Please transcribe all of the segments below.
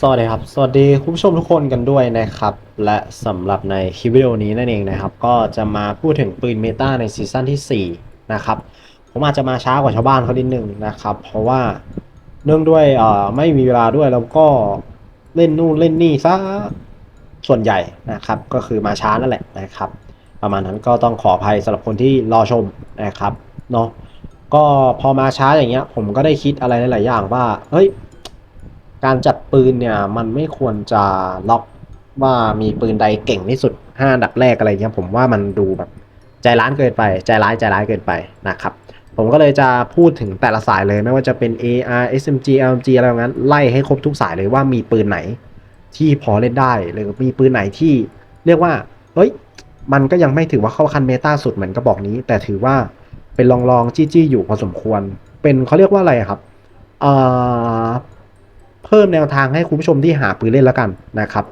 สวัสดีครับ สวัสดีคุณผู้ชมทุกคนกันด้วยนะครับ และสำหรับในคลิปวิดีโอนี้นั่นเองนะครับ ก็จะมาพูดถึงปืนเมตาในซีซั่นที่ 4 นะครับ ผมอาจจะมาช้ากว่าชาวบ้านเขานิดนึงนะครับ เพราะว่าเนื่องด้วยเอ่อไม่มีเวลาด้วยแล้วก็เล่นนู่นเล่นนี่ซะส่วนใหญ่นะครับ ก็คือมาช้านั่นแหละนะครับ ประมาณนั้นก็ต้องขออภัยสำหรับคนที่รอชมนะครับเนาะก็พอมาช้าอย่างเงี้ย ผมก็ได้คิดอะไรหลายๆอย่างว่าเฮ้ย การจัดปืนเนี่ยมันไม่ควรจะล็อกว่ามีปืนใดเก่งที่สุด5อันดับแรกอะไรเงี้ยผมว่ามันดูแบบใจร้านเกินไป ใจร้ายใจร้ายเกินไปนะครับ ผมก็เลยจะพูดถึงแต่ละสายเลยไม่ว่าจะเป็น AR SMG LMG อะไรแบบนั้นไล่ให้ครบทุกสายเลยว่ามีปืนไหนที่พอเล่นได้หรือมีปืนไหนที่เรียกว่าเฮ้ยมันก็ยังไม่ถือว่าเข้าคันเมตาสุดเหมือนกระบอกนี้ แต่ถือว่าเป็นลองๆจี้ๆอยู่พอสมควร เป็นเขาเรียกว่าอะไรครับเอ่อเพิ่มแนวทางให้คุณผู้ชมที่หาปืนเล่นแล้วกันนะครับ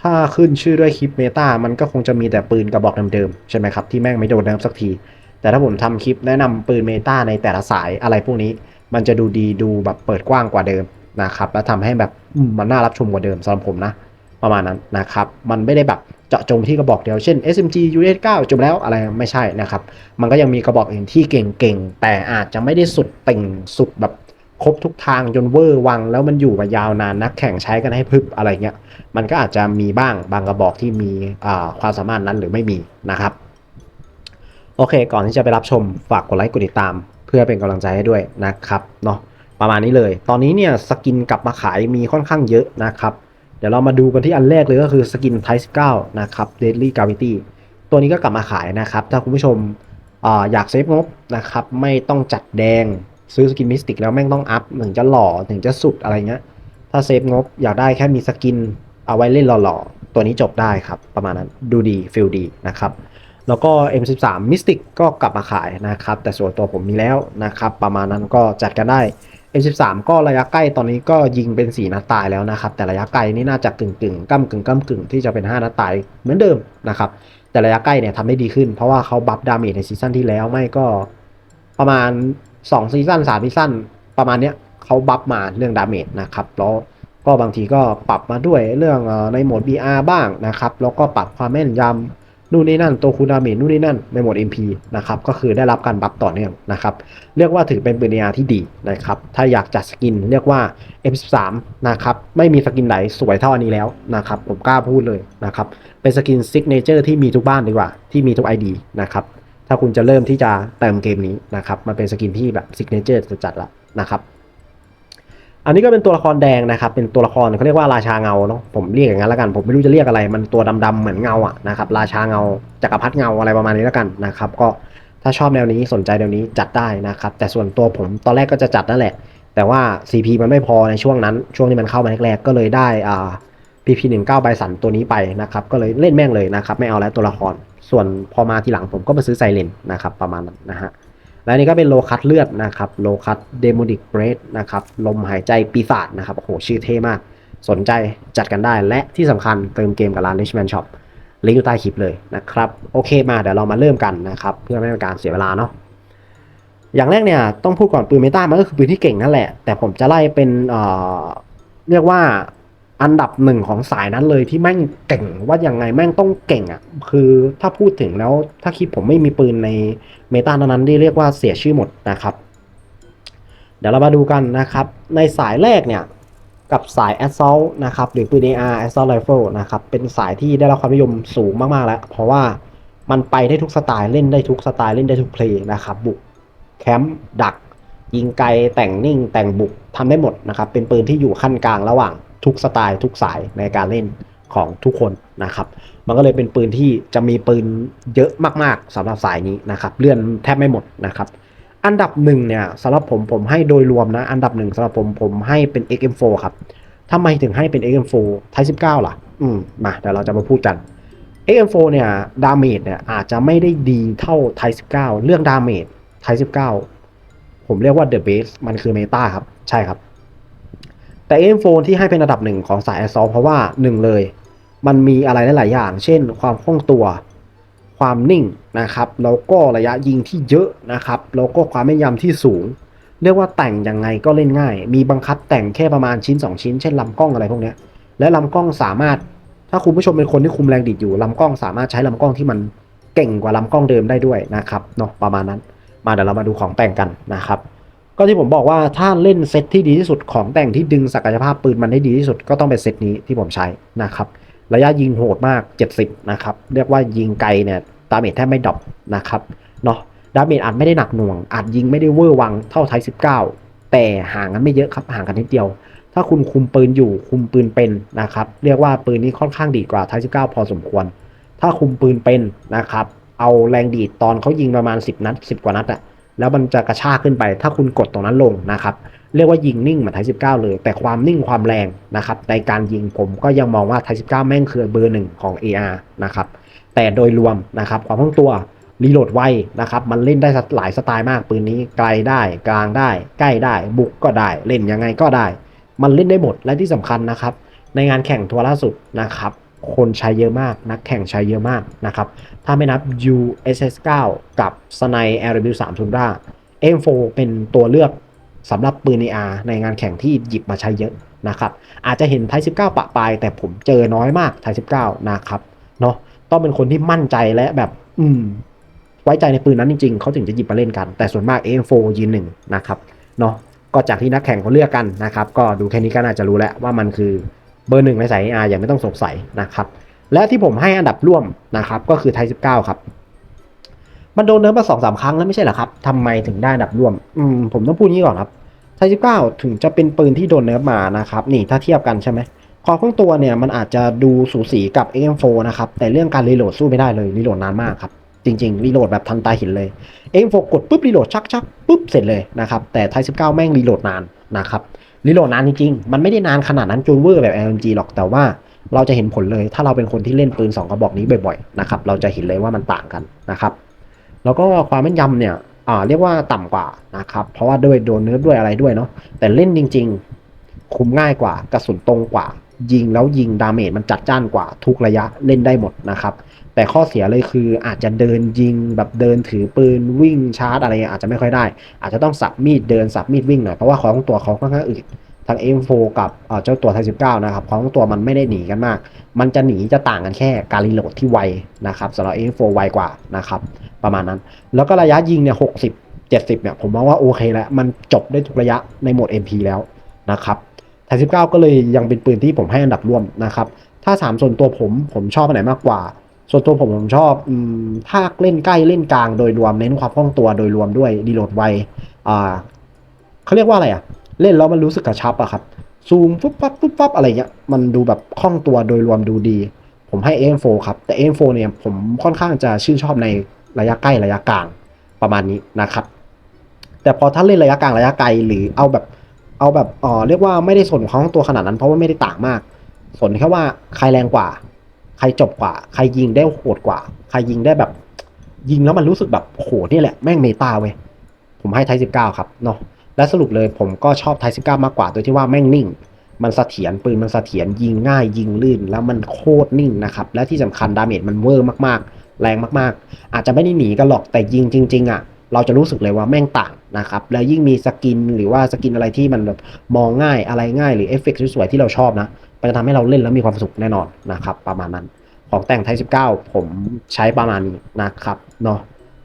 ถ้าขึ้นชื่อด้วยคลิปเมตามันก็คงจะมีแต่ปืนกระบอกเดิมๆใช่ไหมครับที่แม่งไม่โดนเนิร์ฟสักที แต่ถ้าผมทำคลิปแนะนำปืนเมตาในแต่ละสายอะไรพวกนี้ มันจะดูดีดูแบบเปิดกว้างกว่าเดิมนะครับแล้วทำให้แบบมันน่ารับชมกว่าเดิมสำหรับผมนะประมาณนั้นนะครับ มันไม่ได้แบบเจาะจงที่กระบอกเดียวเช่น SMG US9 จบแล้วอะไรไม่ใช่นะครับ มันก็ยังมีกระบอกอื่นที่เก่งๆ แต่อาจจะไม่ได้สุดเต่งสุดแบบ ครบทุกทางจนเวอร์วัง แล้วมันอยู่มายาวนานนักแข่งใช้กันให้พึบอะไรเงี้ยมันก็อาจจะมีบ้างบางกระบอกที่มีความสามารถนั้นหรือไม่มีนะครับ โอเค ก่อนที่จะไปรับชมฝากกดไลค์กดติดตาม เพื่อเป็นกำลังใจให้ด้วยนะครับเนาะประมาณนี้เลย ตอนนี้เนี่ยสกินกลับมาขายมีค่อนข้างเยอะนะครับ เดี๋ยวเรามาดูกันที่อันแรกเลยก็คือสกินไทส9นะครับ Deadly Gravity ตัวนี้ก็กลับมาขายนะครับ ถ้าคุณผู้ชมออยากเซฟงบนะครับ ไม่ต้องจัดแดง ซื้อสกินมิสติกแล้วแม่งต้องอัพถึงจะหล่อถึงจะสุดอะไรเงี้ย ถ้าเซฟงบอยากได้แค่มีสกินเอาไว้เล่นหล่อๆ ตัวนี้จบได้ครับ ประมาณนั้นดูดีฟิลดีนะครับแล้วก็ M13 Mystic ก็กลับมาขายนะครับ แต่ส่วนตัวผมมีแล้วนะครับ ประมาณนั้นก็จัดกันได้ M13 ก็ระยะใกล้ตอนนี้ก็ยิงเป็น 4 นัดตายแล้วนะครับ แต่ระยะไกลนี่น่าจะกึ่งกึ่งๆก้ำกึ่งก้ำกึ่งที่จะเป็น 5 นัดตายเหมือนเดิมนะครับ แต่ระยะใกล้เนี่ยทำได้ดีขึ้นเพราะว่าเขาบัฟดาเมจในซีซั่นที่แล้วไม่ก็ประมาณ 2ซีซั่น3ซีซั่นประมาณเนี้ยเขาบัฟมาเรื่องดาเมจนะครับแล้วก็บางทีก็ปรับมาด้วยเรื่องในโหมด BR บ้างนะครับแล้วก็ปรับความแม่นยำนู่นนี่นั่นตัวคูดาเมจนู่นนี่นั่นในโหมด MP นะครับก็คือได้รับการบัฟต่อเนื่องนะครับเรียกว่าถือเป็นปืน AR ที่ดีนะครับถ้าอยากจัดสกินเรียกว่า M13 นะครับไม่มีสกินไหนสวยเท่าอันนี้แล้วนะครับผมกล้าพูดเลยนะครับเป็นสกินซิกเนเจอร์ที่มีทุกบ้านดีกว่า ที่มีทุก ID นะครับ ถ้าคุณจะเริ่มที่จะเติมเกมนี้นะครับมันเป็นสกินที่แบบซิกเนเจอร์จัดๆละนะครับอันนี้ก็เป็นตัวละครแดงนะครับ เป็นตัวละครเขาเรียกว่าราชาเงาเนาะผมเรียกอย่างนั้นแล้วกัน ผมไม่รู้จะเรียกอะไร มันตัวดำๆเหมือนเงาอะนะครับ ราชาเงาจักรพรรดิเงาอะไรประมาณนี้แล้วกันนะครับ ก็ถ้าชอบแนวนี้สนใจแนวนี้จัดได้นะครับ แต่ส่วนตัวผมตอนแรกก็จะจัดนั่นแหละ แต่ว่า CP มันไม่พอในช่วงนั้น ช่วงที่มันเข้ามาแรกๆก็เลยได้อ่า PP 1 9 ใบสันตัวนี้ไปนะครับ ก็เลยเล่นแม่งเลยนะครับ ไม่เอาแล้วตัวละคร ส่วนพอมาทีหลังผมก็มาซื้อไซเลนนะครับประมาณนั้นนะฮะและนี่ก็เป็นโลคัตเลือดนะครับโลคัตเดโมดิกเบรดนะครับลมหายใจปีศาจนะครับโอ้โหชื่อเท่มาก สนใจจัดกันได้และที่สำคัญเติมเกมกับร้าน Richman Shop ลิงก์อยู่ใต้คลิปเลยนะครับโอเคมาเดี๋ยวเรามาเริ่มกันนะครับเพื่อไม่ให้เป็นการเสียเวลาเนาะอย่างแรกเนี่ยต้องพูดก่อนปืนเมตามันก็คือปืนที่เก่งนั่นแหละ แต่ผมจะไล่เป็นเอ่อเรียกว่า อันดับหนึ่งของสายนั้นเลยที่แม่งเก่งว่ายังไงแม่งต้องเก่งอะ่ะ คือถ้าพูดถึงแล้วถ้าคลิปผมไม่มีปืนในเมตานั้นที่เรียกว่าเสียชื่อหมดนะครับ เดี๋ยวเรามาดูกันนะครับ ในสายแรกเนี่ย กับสาย Assault นะครับ หรือปืน AR Assault Rifle นะครับ เป็นสายที่ได้รับความนิยมสูงมาก ๆ แล้ว เพราะว่ามันไปได้ทุกสไตล์เล่นได้ทุกสไตล์เล่นได้ทุกเพลย์นะครับบุกแคมป์ดัก ยิงไกลแต่งนิ่งแต่งบุกทำได้หมดนะครับเป็นปืนที่อยู่ขั้นกลางระหว่าง ทุกสไตล์ทุกสายในการเล่นของทุกคนนะครับ มันก็เลยเป็นปืนที่จะมีปืนเยอะมากๆสำหรับสายนี้นะครับ เลื่อนแทบไม่หมดนะครับ อันดับหนึ่งเนี่ยสำหรับผมผมให้โดยรวมนะ อันดับหนึ่งสำหรับผมผมให้เป็น XM4 ครับทำไมถึงให้เป็น XM4 Type 19 ล่ะ อืม มาเดี๋ยวเราจะมาพูดกัน XM4 เนี่ยดาเมจเนี่ยอาจจะไม่ได้ดีเท่าไท19 เรื่องดาเมจไท19 ผมเรียกว่า The Base มันคือเมตาครับ ใช่ครับ แต่ XM4 ที่ให้เป็นอันดับหนึ่งของสาย Assault เพราะว่าหนึ่งเลย มันมีอะไรหลาย ๆ อย่าง เช่น ความคล่องตัว ความนิ่งนะครับ แล้วก็ระยะยิงที่เยอะนะครับ แล้วก็ความแม่นยำที่สูง เรียกว่าแต่งยังไงก็เล่นง่าย มีบังคับแต่งแค่ประมาณชิ้น 2 ชิ้น เช่นลำกล้องอะไรพวกนี้ และลำกล้องสามารถ ถ้าคุณผู้ชมเป็นคนที่คุมแรงดีดอยู่ลำกล้องสามารถใช้ลำกล้องที่มันเก่งกว่าลำกล้องเดิมได้ด้วยนะครับเนาะประมาณนั้น มาเดี๋ยวเรามาดูของแต่งกันนะครับ ก็ที่ผมบอกว่าถ้าเล่นเซตที่ดีที่สุดของแต่งที่ดึงศักยภาพปืนมันได้ดีที่สุดก็ต้องเป็นเซตนี้ที่ผมใช้นะครับ ระยะยิงโหดมาก 70 นะครับ เรียกว่ายิงไกลเนี่ยดาเมจแทบไม่ดรอปนะครับเนาะดาเมจอาจไม่ได้หนักหน่วง อาจยิงไม่ได้เวอร์วังเท่าไทย19 แต่ห่างกันไม่เยอะครับห่างกันนิดเดียว ถ้าคุณคุมปืนอยู่คุมปืนเป็นนะครับ เรียกว่าปืนนี้ค่อนข้างดีกว่าไทย19 พอสมควร ถ้าคุมปืนเป็นนะครับเอาแรงดีดตอนเขายิงประมาณ 10 นัด 10 กว่านัดอะ แล้วมันจะกระชากขึ้นไป ถ้าคุณกดตรงนั้นลงนะครับ เรียกว่ายิงนิ่งเหมือนไทย19เลย แต่ความนิ่งความแรงนะครับ ในการยิงผมก็ยังมองว่าไทย19แม่งคือเบอร์หนึ่งของ AR นะครับ แต่โดยรวมนะครับความคล่องตัวรีโหลดไวนะครับ มันเล่นได้หลายสไตล์มากปืนนี้ไกลได้กลางได้ ใกล้ได้ บุกก็ได้ เล่นยังไงก็ได้ มันเล่นได้หมดและที่สำคัญนะครับ ในงานแข่งทัวร์ล่าสุดนะครับ คนใช้เยอะมาก นักแข่งใช้เยอะมากนะครับ ถ้าไม่นับ USS 9 กับสไน LW 3 Tundra M4 เป็นตัวเลือกสำหรับปืน AR ในงานแข่งที่หยิบมาใช้เยอะนะครับ อาจจะเห็นไทย19 ปะปลาย แต่ผมเจอน้อยมากไทย19 นะครับเนาะต้องเป็นคนที่มั่นใจและแบบ อืม ไว้ใจในปืนนั้นจริง ๆ เขาถึงจะหยิบมาเล่นกัน แต่ส่วนมาก M4 ยืนหนึ่งนะครับเนาะก็จากที่นักแข่งเขาเลือกกันนะครับ ก็ดูแค่นี้ก็น่าจะรู้แล้วว่ามันคือ เบอร์หนึ่งในสาย AR อย่างไม่ต้องสงสัยนะครับ และที่ผมให้อันดับร่วมนะครับก็คือไทย19 ครับ มันโดนเนิร์ฟมาสองสามครั้งแล้วไม่ใช่เหรอครับทำไมถึงได้อันดับร่วมอืมผมต้องพูดงี้ก่อนครับไทย19 ถึงจะเป็นปืนที่โดนเนิร์ฟมานะครับนี่ถ้าเทียบกันใช่ไหมความคล่องตัวเนี่ยมันอาจจะดูสูสีกับ AM4 นะครับแต่เรื่องการรีโหลดสู้ไม่ได้เลยรีโหลดนานมากครับจริงๆรีโหลดแบบทันตาเห็นเลย AM4 กดปุ๊บรีโหลดชักชักปุ๊บเสร็จเลยนะครับแต่ไทย19 แม่งรีโหลดนานนะครับ รีโหลดนานจริงๆ มันไม่ได้นานขนาดนั้นจูนเวอร์แบบ LMG หรอกแต่ว่าเราจะเห็นผลเลย ถ้าเราเป็นคนที่เล่นปืน 2 กระบอกนี้บ่อยๆนะครับเราจะเห็นเลยว่ามันต่างกันนะครับแล้วก็ความแม่นยำเนี่ยอ่าเรียกว่าต่ำกว่านะครับเพราะว่าด้วยโดนเนื้อด้วยอะไรด้วยเนาะแต่เล่นจริง ๆ คุมง่ายกว่ากระสุนตรงกว่า ยิงแล้วยิงดาเมจมันจัดจ้านกว่าทุกระยะเล่นได้หมดนะครับ แต่ข้อเสียเลยคืออาจจะเดินยิงแบบเดินถือปืนวิ่งชาร์จอะไรอาจจะไม่ค่อยได้ อาจจะต้องสับมีดเดินสับมีดวิ่งหน่อยเพราะว่าของตัวเขาค่อนข้างอึดทั้ง M4 กับเจ้าตัวไทย19นะครับของตัวมันไม่ได้หนีกันมาก มันจะหนีจะต่างกันแค่การรีโหลดที่ไวนะครับสำหรับ M4 ไวกว่านะครับประมาณนั้น แล้วก็ระยะยิงเนี่ยหกสิบเจ็ดสิบเนี่ยผมมองว่าโอเคแล้วมันจบได้ทุกระยะในโหมด MP แล้วนะครับ ไทย19 ก็เลยยังเป็นปืนที่ผมให้อันดับร่วมนะครับ ถ้าถามส่วนตัวผมผมชอบอันไหนมากกว่า ส่วนตัวผมผมชอบอถ้าเล่นใกล้เล่นกลางโดยรวมเน้นความคล่องตัวโดยรวมด้วยรีโหลดไวอ่าเขาเรียกว่าอะไรอะเล่นแล้วมันรู้สึกกระชับอะครับซูมปุ๊บปั๊บปุ๊บปั๊บอะไรเงี้ยมันดูแบบคล่องตัวโดยรวมดูดี ผมให้ AM4 ครับ แต่ AM4 เนี่ยผมค่อนข้างจะชื่นชอบในระยะใกล้ระยะกลางประมาณนี้นะครับ แต่พอถ้าเล่นระยะกลางระยะไกลหรือเอาแบบ เอาแบบเออเรียกว่าไม่ได้สนความคล่องตัวขนาดนั้นเพราะว่าไม่ได้ต่างมาก สนแค่ว่าใครแรงกว่า ใครจบกว่า ใครยิงได้โหดกว่า ใครยิงได้แบบ ยิงแล้วมันรู้สึกแบบโหนี่แหละแม่งเมตาเว้ยผมให้ไทย19ครับเนาะและสรุปเลยผมก็ชอบไทย19มากกว่าโดยที่ว่าแม่งนิ่ง มันเสถียรปืนมันเสถียรยิงง่ายยิงลื่น แล้วมันโคตรนิ่งนะครับและที่สำคัญดาเมจมันเวอร์มากๆ แรงมากๆ อาจจะไม่ได้หนีกันหรอกแต่ยิงจริง ๆอะ เราจะรู้สึกเลยว่าแม่งต่างนะครับแล้วยิ่งมีสกินหรือว่าสกินอะไรที่มันแบบมองง่ายอะไรง่ายหรือเอฟเฟกต์สวยๆที่เราชอบนะมันจะทำให้เราเล่นแล้วมีความสุขแน่นอนนะครับประมาณนั้นของแต่งไทย19 ผมใช้ประมาณนี้นะครับเนาะ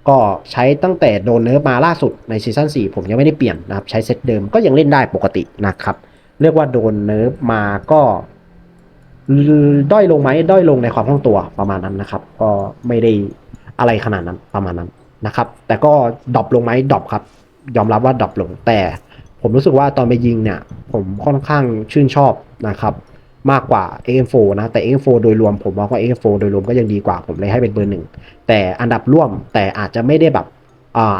ก็ใช้ตั้งแต่โดนเนิร์ฟมาล่าสุดในซีซั่น4ผมยังไม่ได้เปลี่ยนนะครับใช้เซตเดิมก็ยังเล่นได้ปกตินะครับเรียกว่าโดนเนิร์ฟมาก็ด้อยลงไหมด้อยลงในความคล่องตัวประมาณนั้นนะครับ ก็ไม่ได้อะไรขนาดนั้นประมาณนั้น นะครับ แต่ก็ดรอปลงไหมดรอปครับ ยอมรับว่าดรอปลง แต่ผมรู้สึกว่าตอนไปยิงเนี่ย ผมค่อนข้างชื่นชอบนะครับ มากกว่า AM4 นะ แต่ AM4 โดยรวมผมมองว่า AM4 โดยรวมก็ยังดีกว่าผมเลยให้เป็นเบอร์หนึ่งแต่อันดับร่วมแต่อาจจะไม่ได้แบบ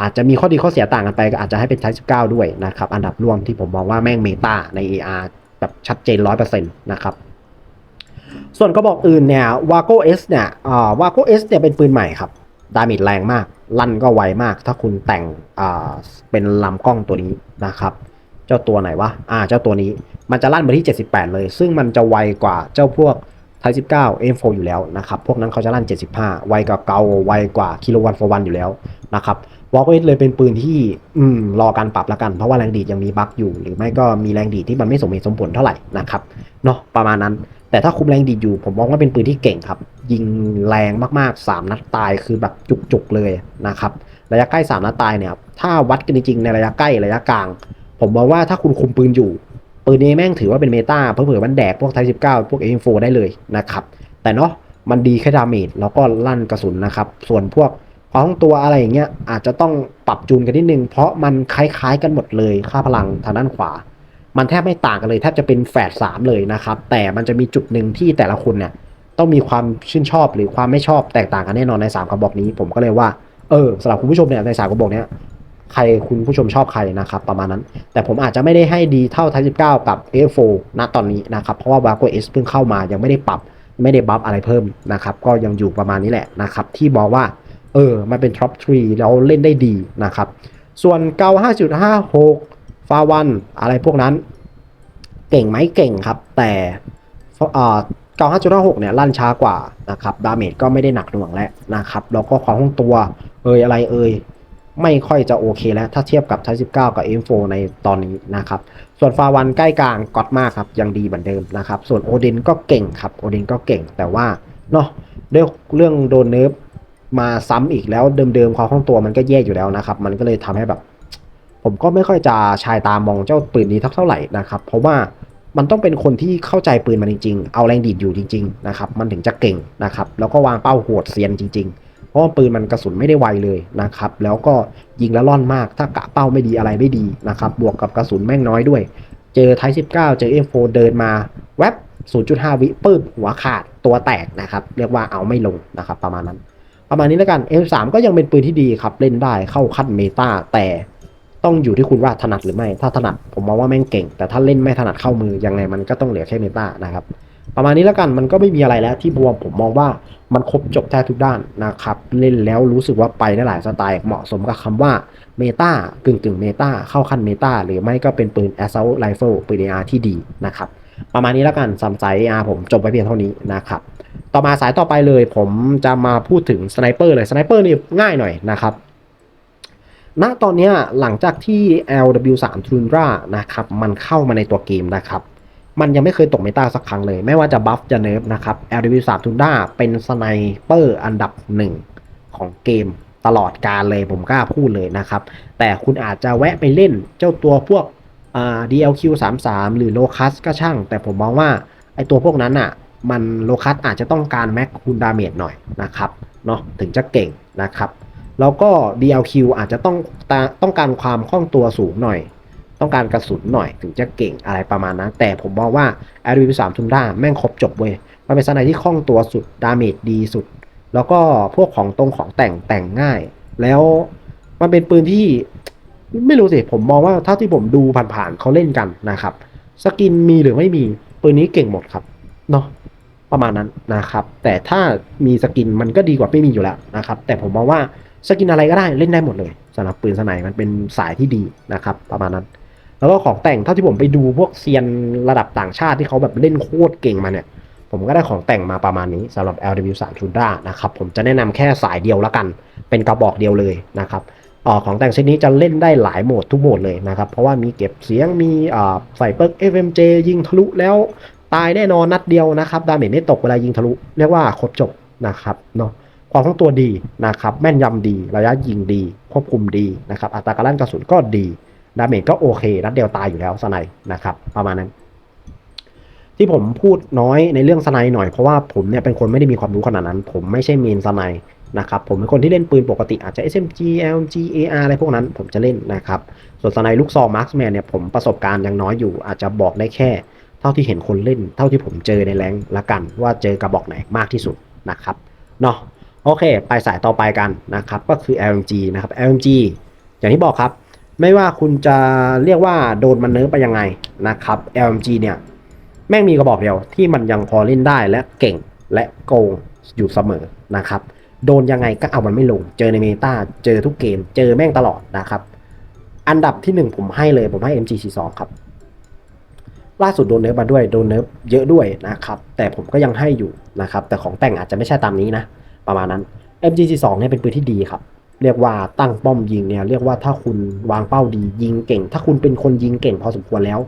อาจจะมีข้อดีข้อเสียต่างกันไปก็อาจจะให้เป็น Type 19 ด้วยนะครับ อันดับร่วมที่ผมมองว่าแม่งเมตาใน AR แบบชัดเจน 100%นะครับ ส่วนกระบอกอื่นเนี่ยวาโกเอสเนี่ยอ่าวาโกเอสเนี่ยเป็นปืนใหม่ครับ ดาเมจแรงมาก ลั่นก็ไวมาก ถ้าคุณแต่งอ่าเป็นลำกล้องตัวนี้นะครับ เจ้าตัวไหนวะอ่าเจ้าตัวนี้มันจะลั่นไปที่ 78 เลย ซึ่งมันจะไวกว่าเจ้าพวกไท19 M4 อยู่แล้วนะครับ พวกนั้นเขาจะลั่น 75 ไวกว่าเกาไวกว่ากิโลวัตต์ for วันอยู่แล้วนะครับวอลเอสเลยเป็นปืนที่อืมรอการปรับละกัน เพราะว่าแรงดีดยังมีบั๊กอยู่ หรือไม่ก็มีแรงดีดที่มันไม่สมเหตุสมผลเท่าไหร่นะครับเนาะประมาณนั้น แต่ถ้าคุมแรงดีดอยู่ ผมมองว่าเป็นปืนที่เก่งครับ ยิงแรงมากๆ 3 นัดตายคือแบบจุกๆเลยนะครับ ระยะใกล้ 3 นัดตายเนี่ยถ้าวัดกันจริงๆในระยะใกล้ระยะกลาง ผมมองว่าถ้าคุณคุมปืนอยู่ ปืนนี้แม่งถือว่าเป็นเมตาเผื่อมันแดกพวกไทสิบเก้าพวกเอ็มโฟได้เลยนะครับ แต่เนาะมันดีแค่ดาเมจแล้วก็ลั่นกระสุนนะครับ ส่วนพวกคล่องตัวอะไรอย่างเงี้ยอาจจะต้องปรับจูนกันนิดนึง เพราะมันคล้ายๆกันหมดเลยค่าพลังทางด้านขวา มันแทบไม่ต่างกันเลยแทบจะเป็นแฝดสามเลยนะครับ แต่มันจะมีจุดหนึ่งที่แต่ละคนเนี่ยต้องมีความชื่นชอบหรือความไม่ชอบแตกต่างกันแน่นอนในสามกระบอกนี้ ผมก็เลยว่าเออสำหรับคุณผู้ชมเนี่ยในสามกระบอกเนี้ยใครคุณผู้ชมชอบใครนะครับ ประมาณนั้น แต่ผมอาจจะไม่ได้ให้ดีเท่าไทสิบเก้ากับ A4 ณตอนนี้นะครับ เพราะว่า v a g o S เพิ่งเข้ามายังไม่ได้ปรับไม่ได้บัฟอะไรเพิ่มนะครับ ก็ยังอยู่ประมาณนี้แหละนะครับ ที่บอกว่า เออ มันเป็น top 3แล้วเล่นได้ดีนะครับ ส่วนเกา5.56 ฟาวันอะไรพวกนั้น เก่งไหมเก่งครับ แต่เอ่อเกา5.56เนี่ยลั่นช้ากว่านะครับดาเมจก็ไม่ได้หนักหน่วงแล้วนะครับแล้วก็ความคล่องตัวเอยอะไรเอยไม่ค่อยจะโอเคแล้ว ถ้าเทียบกับไท19กับ M4 ในตอนนี้นะครับ ส่วนฟาวันใกล้กลางก็อดมากครับ ยังดีเหมือนเดิมนะครับ ส่วนโอเดนก็เก่งครับโอเดนก็เก่งแต่ว่าเนาะด้วยเรื่องโดนเนิร์ฟมาซ้ำอีกแล้วเดิมๆความคล่องตัวมันก็แย่อยู่แล้วนะครับ มันก็เลยทำให้แบบ ผมก็ไม่ค่อยจะชายตามองเจ้าปืนนี้เท่าไหร่นะครับ เพราะว่ามันต้องเป็นคนที่เข้าใจปืนมันจริงๆ เอาแรงดีดอยู่จริงๆนะครับ มันถึงจะเก่งนะครับ แล้วก็วางเป้าโหดเซียนจริง ๆ เพราะว่าปืนมันกระสุนไม่ได้ไวเลยนะครับ แล้วก็ยิงแล้วล่อนมาก ถ้ากะเป้าไม่ดีอะไรไม่ดีนะครับ บวกกับกระสุนแม่งน้อยด้วย เจอไทย19 เจอ F4 เดินมาแวบ0.5 วิปึ๊บหัวขาดตัวแตกนะครับ เรียกว่าเอาไม่ลงนะครับ ประมาณนั้น ประมาณนี้แล้วกัน M3 ก็ยังเป็นปืนที่ดีครับ เล่นได้เข้าขั้นเมตาแต่ ต้องอยู่ที่คุณว่าถนัดหรือไม่ ถ้าถนัดผมมองว่าแม่งเก่ง แต่ถ้าเล่นไม่ถนัดเข้ามือยังไงมันก็ต้องเหลือแค่เมตานะครับ ประมาณนี้แล้วกันมันก็ไม่มีอะไรแล้วที่ผมผมมองว่ามันครบจบแทบทุกด้านนะครับ เล่นแล้วรู้สึกว่าไปได้หลายสไตล์เหมาะสมกับคำว่าเมตากึ่งกึ่งเมตาเข้าขั้นเมตาหรือไม่ก็เป็นปืน assault rifle ปืน AR ที่ดีนะครับประมาณนี้แล้วกันสำหรับสาย AR ผมจบไปเพียงเท่านี้นะครับต่อมาสายต่อไปเลย ผมจะมาพูดถึงสไนเปอร์เลยสไนเปอร์นี่ง่ายหน่อยนะครับ ณตอนนี้หลังจากที่ LW3 Tundra นะครับมันเข้ามาในตัวเกมนะครับ มันยังไม่เคยตกเมตาสักครั้งเลย ไม่ว่าจะบัฟจะเนิร์ฟนะครับ LW3 Tundra เป็นสไนเปอร์อันดับหนึ่งของเกมตลอดการเลยผมกล้าพูดเลยนะครับ แต่คุณอาจจะแวะไปเล่นเจ้าตัวพวก DLQ 3 3หรือโลคัสก็ช่าง แต่ผมมองว่าไอตัวพวกนั้นอะ มันโลคัสอาจจะต้องการแม็กคูณดาเมจหน่อยนะครับเนาะถึงจะเก่งนะครับ แล้วก็ DLQ อาจจะต้องต้องการความคล่องตัวสูงหน่อย ต้องการกระสุนหน่อยถึงจะเก่งอะไรประมาณนั้น แต่ผมมองว่า r อ v 3 t u n d a แม่งครบจบเว้ย มันเป็นสไนที่คล่องตัวสุด ดาเมจดีสุด แล้วก็พวกของตรงของแต่งแต่งง่าย แล้วมันเป็นปืนที่ไม่รู้สิ ผมมองว่าเท่าที่ผมดูผ่านๆเขาเล่นกันนะครับ สกินมีหรือไม่มีปืนนี้เก่งหมดครับเนาะประมาณนั้นนะครับ แต่ถ้ามีสกินมันก็ดีกว่าไม่มีอยู่แล้วนะครับ แต่ผมมองว่า สกินอะไรก็ได้เล่นได้หมดเลยสำหรับปืนสไนมันเป็นสายที่ดีนะครับ ประมาณนั้น แล้วก็ของแต่งเท่าที่ผมไปดูพวกเซียนระดับต่างชาติที่เขาแบบเล่นโคตรเก่งมาเนี่ย ผมก็ได้ของแต่งมาประมาณนี้สำหรับ LW3 Tundra นะครับผมจะแนะนำแค่สายเดียวละกัน เป็นกระบอกเดียวเลยนะครับออของแต่งชนิดนี้จะเล่นได้หลายโหมดทุกโหมดเลยนะครับ เพราะว่ามีเก็บเสียงมีใส่เปิร์ก FMJ ยิงทะลุแล้วตายแน่นอนนัดเดียวนะครับ ดาเมจไม่ตกเวลายิงทะลุ เรียกว่าครบจบนะครับเนาะ ความคล่องตัวดีนะครับแม่นยำดีระยะยิงดี ควบคุมดีนะครับอัตราการลั่นกระสุนก็ดีดาเมจก็โอเคนัดเดียวตายอยู่แล้วสไนนะครับประมาณนั้น ที่ผมพูดน้อยในเรื่องสไนหน่อยเพราะว่าผมเนี่ยเป็นคนไม่ได้มีความรู้ขนาดนั้น ผมไม่ใช่เมนสไนนะครับผมเป็นคนที่เล่นปืนปกติอาจจะ SMG LMG AR อะไรพวกนั้นผมจะเล่นนะครับ ส่วนสไนลูกซองมาร์คแมนเนี่ยผมประสบการณ์ยังน้อยอยู่ อาจจะบอกได้แค่ เท่าที่เห็นคนเล่น เท่าที่ผมเจอในแรงละกัน ว่าเจอกระบอกไหนมากที่สุดนะครับเนาะ โอเค ไปสายต่อไปกันนะครับ ก็คือ LMG นะครับ LMG อย่างที่บอกครับ ไม่ว่าคุณจะเรียกว่าโดนมันเนิร์ฟไปยังไงนะครับ LMG เนี่ยแม่งมีกระบอกเดียวที่มันยังพอเล่นได้และเก่งและโกงอยู่เสมอนะครับ โดนยังไงก็เอามันไม่ลง เจอในเมตาเจอทุกเกม เจอแม่งตลอดนะครับ อันดับที่หนึ่งผมให้เลยผมให้ MG42 ครับ ล่าสุดโดนเนิร์ฟมาด้วยโดนเนิร์ฟเยอะด้วยนะครับ แต่ผมก็ยังให้อยู่นะครับ แต่ของแต่งอาจจะไม่ใช่ตามนี้นะ ประมาณนั้น MG42 เนี่ยเป็นปืนที่ดีครับ เรียกว่าตั้งป้อมยิงเนี่ยเรียกว่าถ้าคุณวางเป้าดียิงเก่ง ถ้าคุณเป็นคนยิงเก่งพอสมควรแล้ว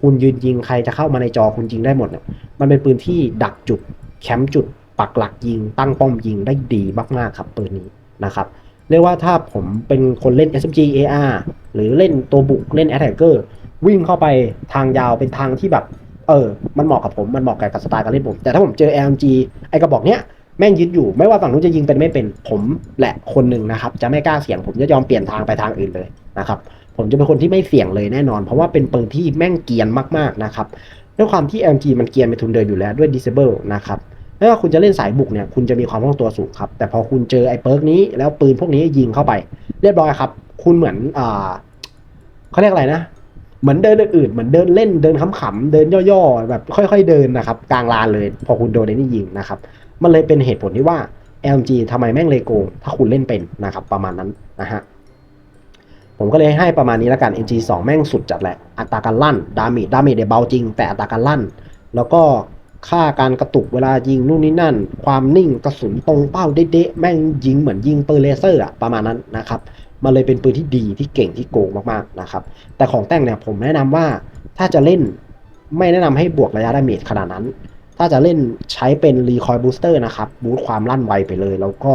คุณยืนยิงใครจะเข้ามาในจอคุณยิงได้หมดเนี่ยมันเป็นปืนที่ดักจุดแคมป์จุด ปักหลักยิง ตั้งป้อมยิงได้ดีมากๆครับปืนนี้นะครับเรียกว่าถ้าผมเป็นคนเล่น SMG AR หรือเล่นตัวบุกเล่น Attacker วิ่งเข้าไปทางยาวเป็นทางที่แบบ เออ มันเหมาะกับผม มันเหมาะกับสไตล์การเล่นผม แต่ถ้าผมเจอ LMG ไอกระบอกเนี้ย แม่งยึดอยู่ไม่ว่าฝั่งนู้นจะยิงเป็นไม่เป็นผมแหละคนหนึ่งนะครับ จะไม่กล้าเสี่ยงผมจะยอมเปลี่ยนทางไปทางอื่นเลยนะครับ ผมจะเป็นคนที่ไม่เสี่ยงเลยแน่นอน เพราะว่าเป็นปืนที่แม่งเกียนมากๆนะครับด้วยความที่ MG มันเกียนเป็นทุนเดินอยู่แล้วด้วย Disable นะครับไม่ว่าคุณจะเล่นสายบุกเนี่ยคุณจะมีความคล่องตัวสูงครับ แต่พอคุณเจอไอ้เปิร์กนี้แล้วปืนพวกนี้ยิงเข้าไป เรียบร้อยครับ คุณเหมือนอ่าเขาเรียกอะไรนะ เหมือนเดินอื่นเหมือนเดินเล่นเดินขำๆเดินย่อๆแบบค่อยๆเดินนะครับ กลางลานเลย พอคุณโดนไอ้นี่ยิงนะครับ มันเลยเป็นเหตุผลที่ว่า LG ทำไมแม่งเลโกงถ้าคุณเล่นเป็นนะครับ ประมาณนั้นนะฮะผมก็เลยให้ประมาณนี้แล้วกัน MG 2 แม่งสุดจัดแหละ อัตราการลั่น ดามจดามจเนี่ยเบาจริง แต่อัตราการลั่น แล้วก็ค่าการกระตุกเวลายิงนู่นนี่นั่น ความนิ่งกระสุนตรงเป้าเด๊ะๆแม่งยิงเหมือนยิงปืนเลเซอร์อะประมาณนั้นนะครับ มันเลยเป็นปืนที่ดีที่เก่งที่โกงมากๆนะครับ แต่ของแต่งเนี่ยผมแนะนำว่าถ้าจะเล่นไม่แนะนำให้บวกระยะดาเมจขนาดนั้น ถ้าจะเล่นใช้เป็นรีคอยบูสเตอร์นะครับบูสต์ความลั่นไวไปเลย แล้วก็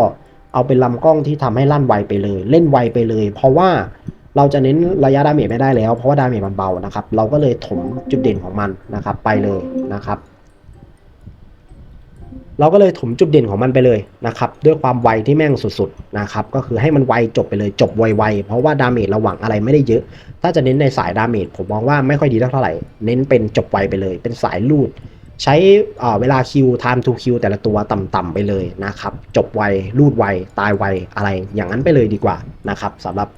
เอาเป็นลำกล้องที่ทำให้ลั่นไวไปเลย เล่นไวไปเลย เพราะว่าเราจะเน้นระยะดาเมจไม่ได้แล้ว เพราะว่าดาเมจมันเบานะครับ เราก็เลยถมจุดเด่นของมันนะครับไปเลยนะครับ เราก็เลยถมจุดเด่นของมันไปเลยนะครับด้วยความไวที่แม่งสุดๆนะครับก็คือให้มันไวจบไปเลยจบไวๆเพราะว่าดาเมจราหวังอะไรไม่ได้เยอะ ถ้าจะเน้นในสายดาเมจผมมองว่าไม่ค่อยดีเท่าไหร่เน้นเป็นจบไวไปเลย เป็นสายลูด ใช้เวลาคิว time to kill แต่ละตัวต่ำๆไปเลยนะครับจบไวลูดไวตายไวอะไรอย่างนั้นไปเลยดีกว่านะครับสำหรับ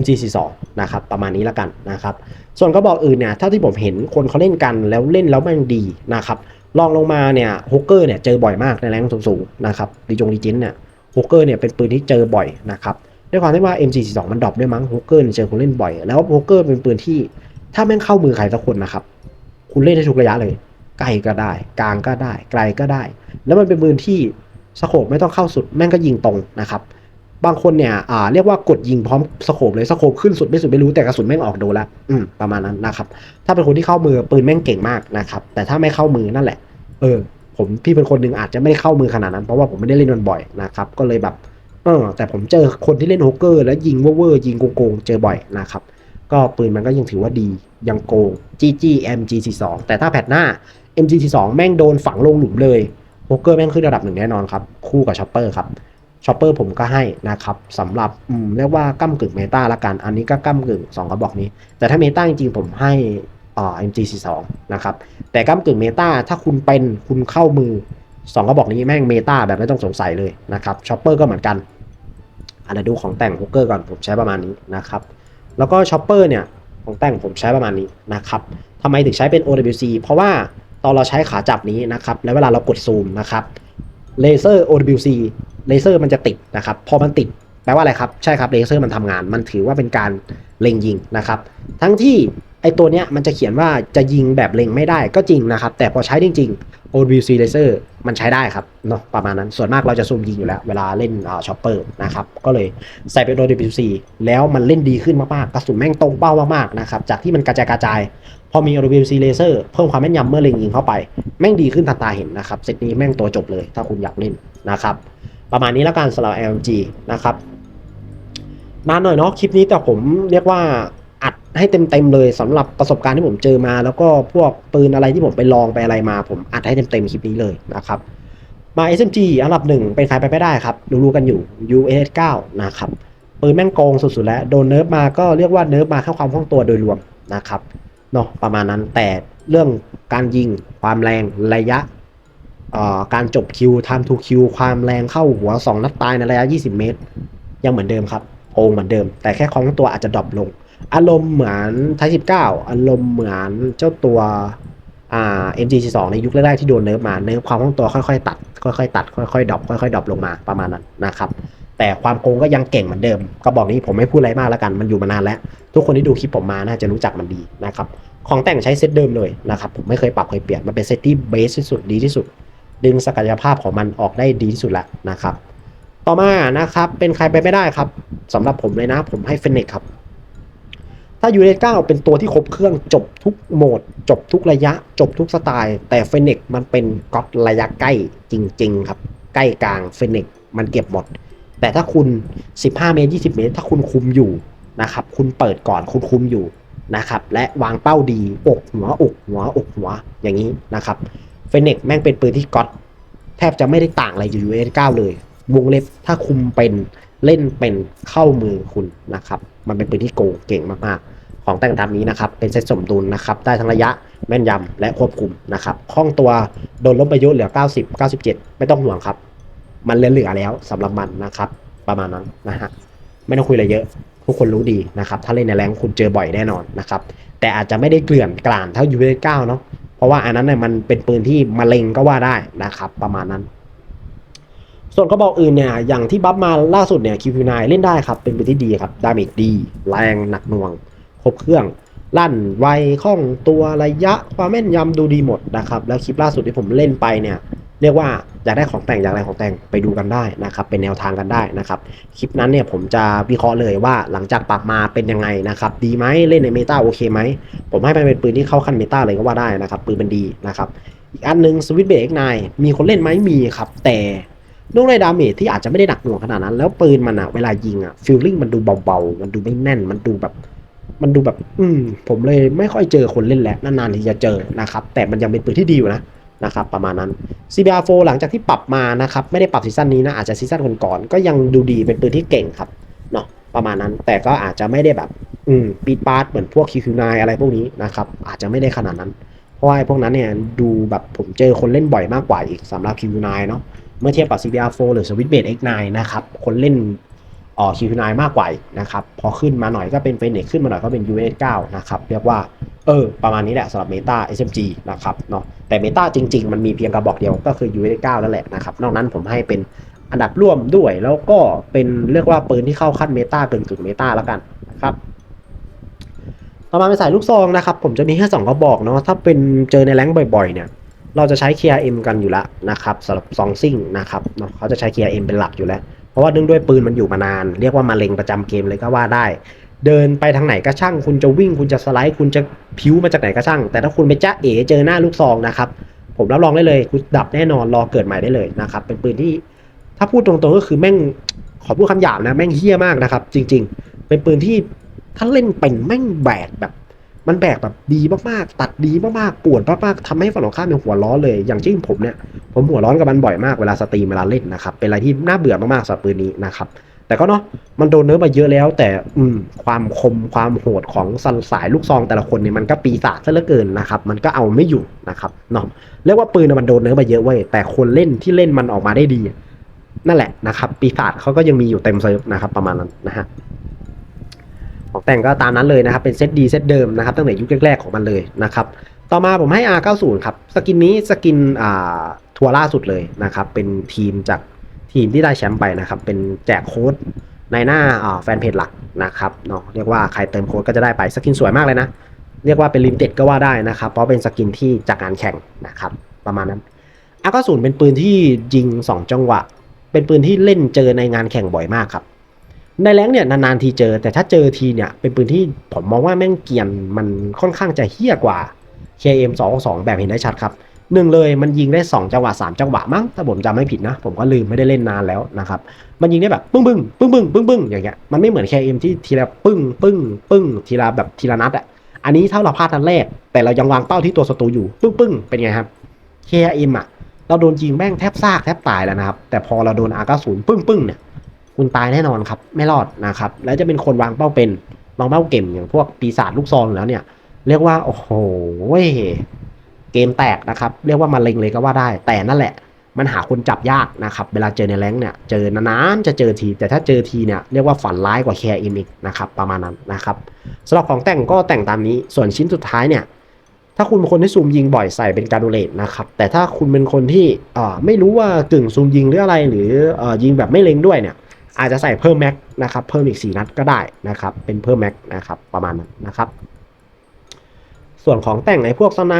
MG42 นะครับประมาณนี้แล้วกันนะครับส่วนกระบอกอื่นเนี่ยเท่าที่ผมเห็นคนเขาเล่นกันแล้วเล่นแล้วมันดีนะครับ ลองลงมาเนี่ยฮกเกอร์เนี่ยเจอบ่อยมากในแรงสูงๆนะครับดีจงดีจินเนี่ยฮกเกอร์เนี่ยเป็นปืนที่เจอบ่อยนะครับด้วยความที่ว่า MG42 มันดรอปด้วยมั้งฮกเกอร์เจอคนเล่นบ่อย แล้วฮกเกอร์เป็นปืนที่ถ้าแม่งเข้ามือใครสักคนนะครับ คุณเล่นได้ทุกระยะเลยไกลก็ได้ กลางก็ได้ ไกลก็ได้ แล้วมันเป็นปืนที่สโคปไม่ต้องเข้าสุดแม่งก็ยิงตรงนะครับ บางคนเนี่ยอ่าเรียกว่ากดยิงพร้อมสโคปเลยสโคปขึ้นสุดไม่สุดไม่รู้แต่กระสุนแม่งออกโดนแล้วอืมประมาณนั้นนะครับ ถ้าเป็นคนที่เข้ามือปืนแม่งเก่งมากนะครับ แต่ถ้าไม่เข้ามือนั่นแหละ เออ ผมพี่เป็นคนหนึ่งอาจจะไม่ได้เข้ามือขนาดนั้นเพราะว่าผมไม่ได้เล่นมันบ่อยนะครับ ก็เลยแบบเออแต่ผมเจอคนที่เล่นโฮกเกอร์แล้วยิงเวอร์ยิงโกงเจอบ่อยนะครับ ก็ปืนมันก็ยังถือว่าดียังโกง GG MG42 แต่ถ้าแพทหน้า MG42 แม่งโดนฝังลงหลุมเลยโฮกเกอร์แม่งขึ้นระดับหนึ่งแน่นอนครับคู่กับชอปเปอร์ครับ ช็อปเปอร์ผมก็ให้นะครับสำหรับอืมเรียกว่าก้ากึ่งเมตาละกัน อันนี้ก็ก้ากึ่งสองกระบอกนี้ แต่ถ้าเมตาจริงๆผมให้อ่า MG42 นะครับแต่ก้ากึ่งเมตาถ้าคุณเป็นคุณเข้ามือสองกระบอกนี้แม่งเมตาแบบไม่ต้องสงสัยเลยนะครับช็อปเปอร์ก็เหมือนกันอันนี้ดูของแต่งโฮกเกอร์ก่อนผมใช้ประมาณนี้นะครับแล้วก็ช็อปเปอร์เนี่ยของแต่งผมใช้ประมาณนี้นะครับทำไมถึงใช้เป็น OWC เพราะว่าตอนเราใช้ขาจับนี้นะครับ แล้วเวลาเรากดซูมนะครับเลเซอร์ OWC เลเซอร์มันจะติดนะครับ พอมันติดแปลว่าอะไรครับ ใช่ครับเลเซอร์มันทำงาน มันถือว่าเป็นการเล็งยิงนะครับ ทั้งที่ไอตัวเนี้ยมันจะเขียนว่าจะยิงแบบเล็งไม่ได้ก็จริงนะครับ แต่พอใช้จริง ๆ OWC laser มันใช้ได้ครับเนาะประมาณนั้นส่วนมากเราจะซูมยิงอยู่แล้ว เวลาเล่นช็อปเปอร์นะครับ ก็เลยใส่เป็น OWC แล้วมันเล่นดีขึ้นมากๆกระสุนแม่งตรงเป้ามากๆนะครับ จากที่มันกระจายกระจาย พอมี OWC laser เพิ่มความแม่นยำเมื่อเล็งยิงเข้าไป แม่งดีขึ้นทันตาเห็นนะครับเซตนี้แม่งตัวจบเลย ถ้าคุณอยากเล่นนะครับ ประมาณนี้แล้วกันสำหรับ LG นะครับนานหน่อยเนาะคลิปนี้แต่ผมเรียกว่าอัดให้เต็มๆเลยสำหรับประสบการณ์ที่ผมเจอมา แล้วก็พวกปืนอะไรที่ผมไปลองไปอะไรมา ผมอัดให้เต็มๆคลิปนี้เลยนะครับมา SMG อันดับหนึ่งเป็นใครไปไม่ได้ครับรู้ๆกันอยู่ US9 นะครับปืนแม่งโกงสุดๆแล้วโดนเนิร์ฟมาก็เรียกว่าเนิร์ฟมาแค่ความคล่องตัวโดยรวมนะครับเนาะประมาณนั้นแต่เรื่องการยิงความแรงระยะ การจบคิว time to kill ความแรงเข้าหัว 2 นัดตายในระยะ 20 เมตร ยังเหมือนเดิมครับโกงเหมือนเดิม แต่แค่ของตัวอาจจะดรอปลง อารมณ์เหมือนไทย19อารมณ์เหมือนเจ้าตัวอ่า MG42 ในยุคแรกๆที่โดนเนิร์ฟมาเนิร์ฟความคล่องตัวค่อยๆตัด ค่อยๆตัด ค่อยๆดรอปค่อยๆดรอปลงมาประมาณนั้นนะครับ แต่ความโกงก็ยังเก่งเหมือนเดิม ก็บอกนี้ผมไม่พูดอะไรมากแล้วกันมันอยู่มานานแล้ว ทุกคนที่ดูคลิปผมมาน่าจะรู้จักมันดีนะครับของแต่งใช้เซตเดิมเลยนะครับผมไม่เคยปรับเคยเปลี่ยนมันเป็นเซตที่เบสที่สุดดีที่สุด ดึงศักยภาพของมันออกได้ดีที่สุดแล้วนะครับ ต่อมานะครับเป็นใครไปไม่ได้ครับสำหรับผมเลยนะ ผมให้เฟนเนกครับ ถ้ายูเ t 9เป็นตัวที่ครบเครื่องจบทุกโหมด จบทุกระยะ จบทุกสไตล์ แต่เฟนเนกมันเป็นก๊อตระยะใกล้จริง ๆ ครับ ใกล้กลางเฟนเนกมันเก็บหมด แต่ถ้าคุณ 15 เมตร 20 เมตร ถ้าคุณคุมอยู่นะครับคุณเปิดก่อนคุณคุมอยู่นะครับและวางเป้าดีอกหัวอกหัวอกหัวอย่างนี้นะครับ เฟนเนกแม่งเป็นปืนที่ก๊อตแทบจะไม่ได้ต่างอะไรอยู่ยูเ t 9เลย วงเล็บถ้าคุมเป็นเล่นเป็นเข้ามือคุณนะครับ มันเป็นปืนที่โกงเก่งมากๆ ของแต่งตามนี้นะครับ เป็นเซตสมดุลนะครับ ได้ทั้งระยะแม่นยำและควบคุมนะครับคล่องตัวโดนลบประยุเหลือ 90 97 ไม่ต้องห่วงครับ มันเหลือแล้วสำหรับมันนะครับ ประมาณนั้นนะฮะไม่ต้องคุยอะไรเยอะทุกคนรู้ดีนะครับ ถ้าเล่นในแรงคุณเจอบ่อยแน่นอนนะครับ แต่อาจจะไม่ได้เกลื่อนกลานเท่ายูเเก้าเนาะ ราะว่าอันนั้นเนี่ยมันเป็นปืนที่มะเร็งก็ว่าได้นะครับ ประมาณนั้น ส่วนกระบอกอื่นเนี่ยอย่างที่บัฟมาล่าสุดเนี่ยคิวพิวไนเล่นได้ครับ เป็นปืนที่ดีครับดาเมจดี แรงหนักหน่วง ครบเครื่อง ลั่นไวคล่องตัวระยะความแม่นยำดูดีหมดนะครับ แล้วคลิปล่าสุดที่ผมเล่นไปเนี่ย เรียกว่าอยากได้ของแต่งอยากได้ของแต่งไปดูกันได้นะครับ เป็นแนวทางกันได้นะครับ คลิปนั้นเนี่ยผมจะวิเคราะห์เลยว่าหลังจากปรับมาเป็นยังไงนะครับ ดีไหมเล่นในเมตาโอเคไหม ผมให้มันเป็นปืนที่เข้าขั้นเมตาเลยก็ว่าได้นะครับ ปืนมันดีนะครับ อีกอันหนึงสวิตเบรกไนมีคนเล่นไหมมีครับ แต่ด้วยในดาเมจที่อาจจะไม่ได้หนักหน่วงขนาดนั้น แล้วปืนมันอะเวลายิงอะฟิลลิ่งมันดูเบาๆ มันดูไม่แน่นมันดูแบบมันดูแบบ อืม ผมเลยไม่ค่อยเจอคนเล่นแล้วนานๆที่จะเจอนะครับ แต่มันยังเป็นปืนที่ดีอยู่นะ นะครับประมาณนั้น CBR4 หลังจากที่ปรับมานะครับไม่ได้ปรับซีซั่นนี้นะอาจจะซีซั่นก่อนๆก็ยังดูดีเป็นปืนที่เก่งครับเนาะประมาณนั้นแต่ก็อาจจะไม่ได้แบบอืมปีดปาร์ตเหมือนพวก QQ9 อะไรพวกนี้นะครับอาจจะไม่ได้ขนาดนั้น เพราะว่าพวกนั้นเนี่ยดูแบบผมเจอคนเล่นบ่อยมากกว่าอีกสำหรับ QQ9 เนาะเมื่อเทียบกับ CBR4 หรือ Switchblade X9 นะครับคนเล่น อ๋อ QQ9 มากกว่านะครับพอขึ้นมาหน่อยก็เป็นเฟนเนขึ้นมาหน่อยก็เป็น US9 นะครับเรียกว่าเออประมาณนี้แหละสำหรับ Meta SMG นะครับเนาะแต่ Meta จริง ๆ มันมีเพียงกระบอกเดียวก็คือ US9 นั่นแหละนะครับนอกนั้นผมให้เป็นอันดับร่วมด้วยแล้วก็เป็นเรียกว่าปืนที่เข้าขั้น Meta กึ่งกึ่ง Meta แล้วกันนะครับต่อมาเป็นสายลูกซองนะครับผมจะมีแค่2กระบอกเนาะถ้าเป็นเจอในแรงบ่อยๆเนี่ยเราจะใช้ KRM กันอยู่แล้วนะครับสำหรับซองซิ่งนะครับเนาะเขาจะใช้ KRM เป็นหลักอยู่แล้ว เพราะว่าเนื่องด้วยปืนมันอยู่มานาน เรียกว่ามาเล็งประจำเกมเลยก็ว่าได้ เดินไปทางไหนก็ช่าง คุณจะวิ่งคุณจะสไลด์คุณจะพิ้วมาจากไหนก็ช่าง แต่ถ้าคุณไปจ้าเอ๋เจอหน้าลูกซองนะครับผมรับรองได้เลยคุณดับแน่นอนรอเกิดใหม่ได้เลยนะครับเป็นปืนที่ถ้าพูดตรงๆก็คือแม่งขอพูดคำหยาบนะแม่งเฮี้ยมากนะครับ จริง ๆ เป็นปืนที่ถ้าเล่นเป็นแม่งแบกแบบ มันแบกแบบดีมากๆ ตัดดีมากๆ ปวดมากๆทำให้ฝั่งตรงข้ามเป็นหัวร้อนเลย อย่างเช่นผมเนี่ย ผมหัวร้อนกับมันบ่อยมากเวลาสตรีมเวลาเล่นนะครับ เป็นอะไรที่น่าเบื่อมากๆสำหรับปืนนี้นะครับ แต่ก็เนาะ มันโดนเนื้อมาเยอะแล้ว แต่อืมความคมความโหดของส,สายลูกซองแต่ละคนเนี่ยมันก็ปีศาจซะเหลือเกินนะครับ มันก็เอาไม่อยู่นะครับเนาะ เรียกว่าปืนมันโดนเนื้อมาเยอะเว้ย แต่คนเล่นที่เล่นมันออกมาได้ดี นั่นแหละนะครับ ปีศาจเขาก็ยังมีอยู่เต็มเซิร์ฟนะครับ ประมาณนั้นนะฮะ ของแต่งก็ตามนั้นเลยนะครับ เป็นเซตดีเซตเดิมนะครับ ตั้งแต่ยุคแรกๆของมันเลยนะครับ ต่อมาผมให้ R90 ครับ สกินนี้สกินอ่าทัวร์ล่าสุดเลยนะครับ เป็นทีมจากทีมที่ได้แชมป์ไปนะครับ เป็นแจกโค้ดในหน้าอ่าแฟนเพจหลักนะครับเนาะเรียกว่าใครเติมโค้ดก็จะได้ไปสกินสวยมากเลยนะ เรียกว่าเป็นลิมิเต็ดก็ว่าได้นะครับ เพราะเป็นสกินที่จากงานแข่งนะครับ ประมาณนั้น R90 เป็นปืนที่ยิง 2 จังหวะ เป็นปืนที่เล่นเจอในงานแข่งบ่อยมากครับ ในแรงเนี่ยนานๆทีเจอแต่ถ้าเจอทีเนี่ยเป็นปืนที่ผมมองว่าแม่งเกียนมันค่อนข้างจะเฮี้ยกว่า KM 2 2แบบเห็นได้ชัดครับหนึ่งเลยมันยิงได้ 2 จังหวะ 3 จังหวะมั้งถ้าผมจำไม่ผิดนะ ผมก็ลืมไม่ได้เล่นนานแล้วนะครับ มันยิงได้แบบปึ้งปึ้งปึ้งปึ้งปึ้งปึ้งอย่างเงี้ยมันไม่เหมือน KM ที่ทีละปึ้งปึ้งปึ้งทีละแบบทีละนัดอะอันนี้ถ้าเราพลาดนัดแรก แต่เรายังวางเป้าที่ตัวศัตรูอยู่ปึ้งปึ้งเป็นไงครับ KM อะเราโดนยิงแม่งแทบซากแทบตายแล้วนะครับแต่พอเราโดน R90 ปึ้งปึ้งเนี่ย คุณตายแน่นอนครับ ไม่รอดนะครับ แล้วจะเป็นคนวางเป้าเป็นวางเป้าเก่งอย่างพวกปีศาจลูกซองแล้วเนี่ย เรียกว่า โอ้โหเกมแตกนะครับ เรียกว่ามาเล็งเลยก็ว่าได้ แต่นั่นแหละ มันหาคนจับยากนะครับ เวลาเจอในแรงเนี่ยเจอนานๆจะเจอที แต่ถ้าเจอทีเนี่ยเรียกว่าฝันร้ายกว่าแคร์อิมอีกนะครับประมาณนั้นนะครับสำหรับของแต่งก็แต่งตามนี้ ส่วนชิ้นสุดท้ายเนี่ยถ้าคุณเป็นคนที่ซูมยิงบ่อยใส่เป็นการดูเลตนะครับ แต่ถ้าคุณเป็นคนที่ไม่รู้ว่ากึ่งซูมยิงหรืออะไร หรืออยิงแบบไม่เล็งด้วยเนี่ย อาจจะใส่เพิ่มแม็กนะครับเพิ่มอีก 4 นัดก็ได้นะครับเป็นเพิ่มแม็กนะครับประมาณนั้นนะครับ ส่วนของแต่งไอ้พวกสไน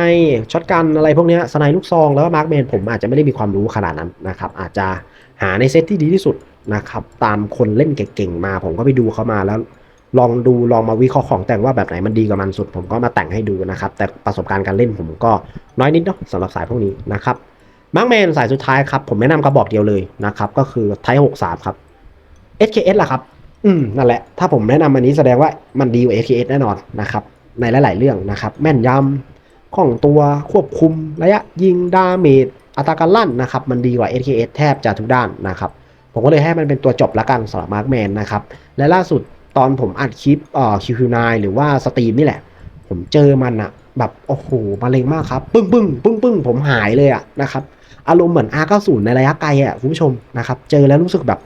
ช็อตกันอะไรพวกนี้สไนลูกซองแล้วก็มาร์กเมนผมอาจจะไม่ได้มีความรู้ขนาดนั้นนะครับอาจจะหาในเซตที่ดีที่สุดนะครับตามคนเล่นเก่งๆมา ผมก็ไปดูเขามาแล้วลองดูลองมาวิเคราะห์ของแต่งว่าแบบไหนมันดีกว่ามันสุด ผมก็มาแต่งให้ดูนะครับ แต่ประสบการณ์การเล่นผมก็น้อยนิดเนาะสำหรับสายพวกนี้นะครับมาร์กแมนสายสุดท้ายครับผมแนะนำกระบอกเดียวเลยนะครับก็คือไทหกสามครับ SKS ล่ะครับ อืมนั่นแหละ ถ้าผมแนะนำอันนี้แสดงว่ามันดีกว่า SKS แน่นอนนะครับ ในหลาย ๆ เรื่องนะครับ แม่นยำคล่องตัวควบคุมระยะยิงดาเมจอัตราการลั่นนะครับ มันดีกว่า SKS แทบจะทุกด้านนะครับ ผมก็เลยให้มันเป็นตัวจบละกันสำหรับมาร์กแมนนะครับ และล่าสุดตอนผมอัดคลิปเอ่อ QQ9 หรือว่าสตรีมนี่แหละ ผมเจอมันอะแบบโอ้โหมาเลงมากครับ ปึ้งปึ้งปึ้งปึ้งผมหายเลยอะนะครับ อารมณ์เหมือน R90 ในระยะไกลอะคุณผู้ชมนะครับ เจอแล้วรู้สึกแบบ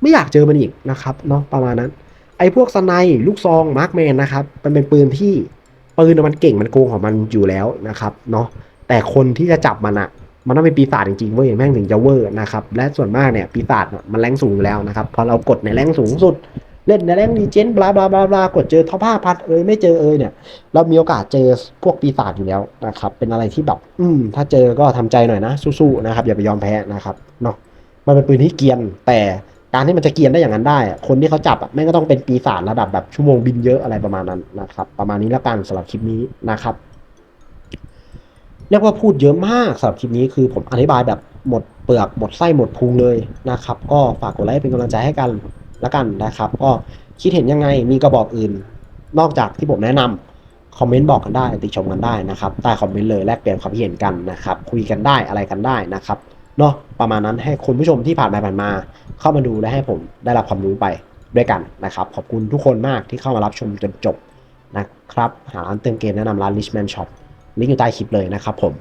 ไม่อยากเจอมันอีกนะครับเนาะประมาณนั้น ไอ้พวกสไนด์ลูกซองมาร์กแมนนะครับมันเป็นปืนที่ปืนมันเก่งมันโกงของมันอยู่แล้วนะครับเนาะแต่คนที่จะจับมันอะมันต้องเป็นปีศาจจริงๆเว้ยแม่งถึงจะเวอร์นะครับและส่วนมากเนี่ยปีศาจมันแรงสูงอยู่แล้วนะครับพอเรากดในแรงสูงสุดเล่นในแรงดีเจนบลาบลาบลาบลากดเจอท็อปห้าพัดเอ้ยไม่เจอเอ้ยเนี่ย เรามีโอกาสเจอพวกปีศาจอยู่แล้วนะครับ เป็นอะไรที่แบบ อืม ถ้าเจอก็ทำใจหน่อยนะ สู้ๆนะครับ อย่าไปยอมแพ้นะครับเนาะมันเป็นปืนที่เกียนแต่ การที่มันจะเกียนได้อย่างนั้นได้ คนที่เขาจับอะแม่งก็ต้องเป็นปีศาจระดับแบบชั่วโมงบินเยอะอะไรประมาณนั้นนะครับ ประมาณนี้แล้วกันสำหรับคลิปนี้นะครับเรียกว่าพูดเยอะมากสำหรับคลิปนี้คือผมอธิบายแบบหมดเปลือกหมดไส้หมดพุงเลยนะครับ ก็ฝากกดไลค์เป็นกำลังใจให้กันแล้วกันนะครับ ก็คิดเห็นยังไงมีกระบอกอื่น นอกจากที่ผมแนะนำคอมเมนต์บอกกันได้ติชมกันได้นะครับใต้คอมเมนต์เลยแลกเปลี่ยนความเห็นกันนะครับ คุยกันได้อะไรกันได้นะครับ เนาะประมาณนั้นให้คุณผู้ชมที่ผ่านไปผ่านมา เข้ามาดูและให้ผมได้รับความรู้ไปด้วยกันนะครับ ขอบคุณทุกคนมากที่เข้ามารับชมจนจบนะครับ หาร้านเติมเกมแนะนำร้าน Richman Shop ลิงก์อยู่ใต้คลิปเลยนะครับผม